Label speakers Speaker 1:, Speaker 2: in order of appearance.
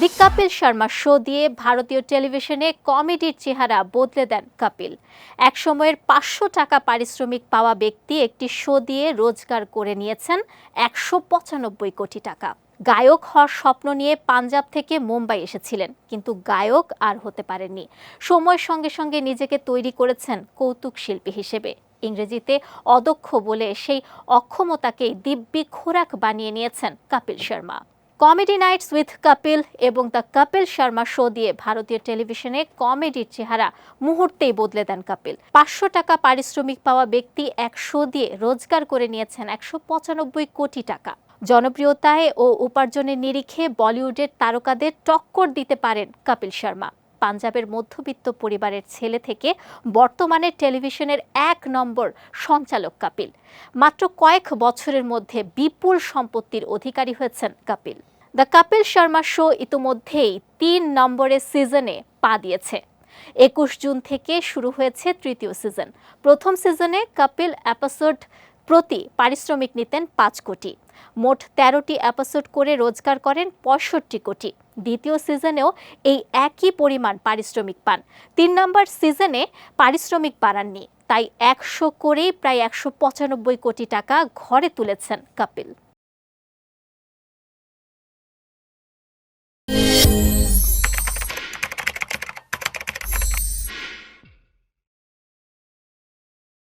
Speaker 1: দি Kapil Sharma show দিয়ে ভারতীয় টেলিভিশনে কমেডির চেহারা বদলে দেন কপিল। একসময়ের পাঁচশো টাকা পারিশ্রমিক পাওয়া ব্যক্তি একটি শো দিয়ে রোজগার করে নিয়েছেন একশো পঁচানব্বই কোটি টাকা। গায়ক হওয়ার স্বপ্ন নিয়ে পাঞ্জাব থেকে মুম্বাই এসেছিলেন, কিন্তু গায়ক আর হতে পারেননি। সময়ের সঙ্গে সঙ্গে নিজেকে তৈরি করেছেন কৌতুক শিল্পী হিসেবে। ইংরেজিতে অদক্ষ বলে সেই অক্ষমতাকেই দিব্যি খোরাক বানিয়ে নিয়েছেন Kapil Sharma. Comedy nights with Kapil এবং দ্য কপিল শর্মা শো দিয়ে ভারতীয় টেলিভিশনে কমেডির চেহারা মুহূর্তেই বদলে দেন কপিল। পাঁচশো টাকা পারিশ্রমিক পাওয়া ব্যক্তি এক শো দিয়ে রোজগার করে নিয়েছেন একশো পঁচানব্বই কোটি টাকা। জনপ্রিয়তায় ও উপার্জনের নিরিখে বলিউডের তারকাদের টক্কর দিতে পারেন কপিল শর্মা। পাঞ্জাবের মধ্যবিত্ত পরিবারের ছেলে থেকে বর্তমানে টেলিভিশনের এক নম্বর সঞ্চালক কাপিল। মাত্র কয়েক বছরের মধ্যে বিপুল সম্পত্তির অধিকারী হয়েছেন কাপিল। দ্য কাপিল শর্মা শো ইতোমধ্যেই তিন নম্বরের সিজনে পা দিয়েছে। একুশ জুন থেকে শুরু হয়েছে তৃতীয় সিজন। প্রথম সিজনে কাপিল এপিসোড প্রতি পারিশ্রমিক নিতেন পাঁচ কোটি। মোট তেরোটি এপিসোড করে রোজগার করেন পঁয়ষট্টি কোটি। দ্বিতীয় সিজনেও এই একই পরিমাণ পারিশ্রমিক পান। তিন নম্বর সিজনে পারিশ্রমিক বাড়াননি, তাই একশো করেই প্রায় একশো পঁচানব্বই কোটি টাকা ঘরে তুলেছেন কপিল।